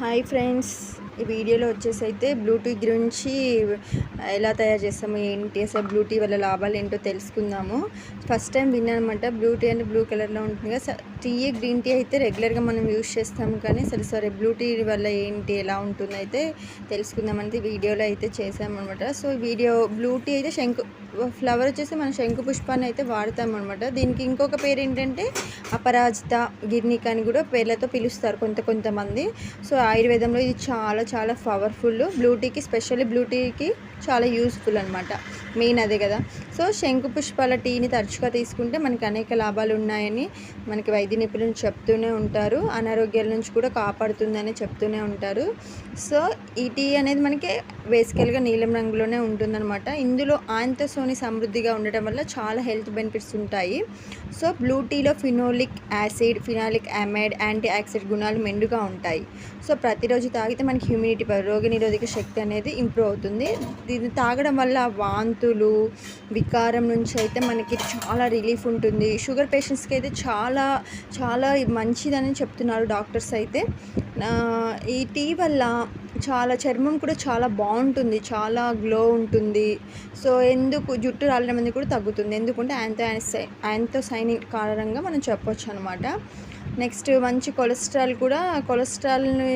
Hi friends ఈ వీడియోలో వచ్చేసి అయితే బ్లూటీ గురించి ఎలా తయారు చేస్తాము ఏంటి అసలు బ్లూటీ వల్ల లాభాలు ఏంటో తెలుసుకుందాము. ఫస్ట్ టైం విన్నాను అనమాట బ్లూటీ అంటే బ్లూ కలర్లో ఉంటుంది కదా టీ గ్రీన్ టీ అయితే రెగ్యులర్గా మనం యూజ్ చేస్తాం. కానీ సరే సరే బ్లూటీ వల్ల ఏంటి ఎలా ఉంటుంది అయితే తెలుసుకుందామంటే వీడియోలో అయితే చేసామన్నమాట సో వీడియో వీడియో బ్లూటీ అయితే శంకు ఫ్లవర్ వచ్చేసి మనం శంకు పుష్పాన్ని అయితే వాడతాం అనమాట దీనికి ఇంకొక పేరు ఏంటంటే అపరాజిత గిర్నిక అని కూడా పేర్లతో పిలుస్తారు కొంత కొంతమంది. సో ఆయుర్వేదంలో ఇది చాలా చాలా పవర్ఫుల్. బ్లూటీకి స్పెషల్లీ బ్లూటీకి చాలా యూస్ఫుల్ అనమాట. మెయిన్ అదే కదా. సో శంకు పుష్పాల టీని తరచుగా తీసుకుంటే మనకి అనేక లాభాలు ఉన్నాయని మనకి వైద్య నిపుణులు చెప్తూనే ఉంటారు. అనారోగ్యాల నుంచి కూడా కాపాడుతుందని చెప్తూనే ఉంటారు. సో ఈ టీ అనేది మనకి బేసికల్గా నీలం రంగులోనే ఉంటుందన్నమాట. ఇందులో ఆంతసోని సమృద్ధిగా ఉండటం వల్ల చాలా హెల్త్ బెనిఫిట్స్ ఉంటాయి. సో బ్లూ టీలో phenolic acid phenolic amide antioxidant గుణాలు మెండుగా ఉంటాయి. సో ప్రతిరోజు తాగితే మనకి హ్యూమిడిటీ రోగ నిరోధక శక్తి అనేది ఇంప్రూవ్ అవుతుంది. దీన్ని తాగడం వల్ల వాంతు వాంతులు వికారం నుంచి అయితే మనకి చాలా రిలీఫ్ ఉంటుంది. షుగర్ పేషెంట్స్కి అయితే చాలా చాలా మంచిదని చెప్తున్నారు డాక్టర్స్ అయితే. ఈ టీ వల్ల చాలా చర్మం కూడా చాలా బాగుంటుంది చాలా గ్లో ఉంటుంది. సో ఎందుకు జుట్టు రాలడం అనేది కూడా తగ్గుతుంది. ఎందుకంటే యాంతో యాంతోసైనిక్ కారణంగా మనం చెప్పొచ్చు అనమాట నెక్స్ట్ మంచి కొలెస్ట్రాల్ కూడా కొలెస్ట్రాల్ని